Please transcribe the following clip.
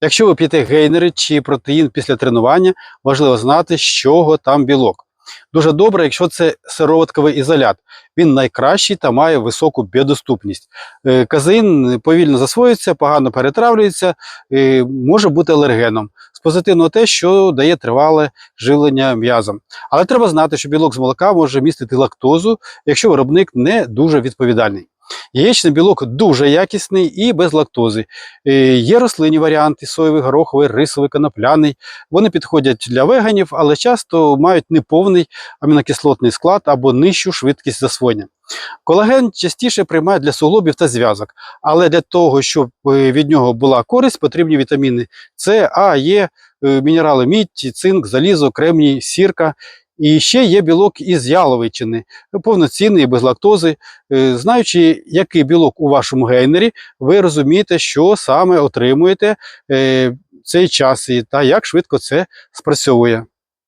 Якщо ви п'єте гейнери чи протеїн після тренування, важливо знати, з чого там білок. Дуже добре, якщо це сироватковий ізолят. Він найкращий та має високу біодоступність. Е, Казеїн повільно засвоюється, погано перетравлюється, е, може бути алергеном. З позитивного те, що дає тривале живлення м'язом. Але треба знати, що білок з молока може містити лактозу, якщо виробник не дуже відповідальний. Яєчний білок дуже якісний і без лактози. Е, Є рослинні варіанти соєвий, гороховий, рисовий, конопляний. Вони підходять для веганів, але часто мають неповний амінокислотний склад або нижчу швидкість засвоєння. Колаген частіше приймають для суглобів та зв'язок, але для того, щоб е, від нього була користь, потрібні вітаміни С, А, Е, е, мінерали мідь, цинк, залізо, кремній, сірка. І ще є білок із яловичини, повноцінний, без лактози. Е, Знаючи, який білок у вашому гейнері, ви розумієте, що саме отримуєте е, цей час і та як швидко це спрацьовує.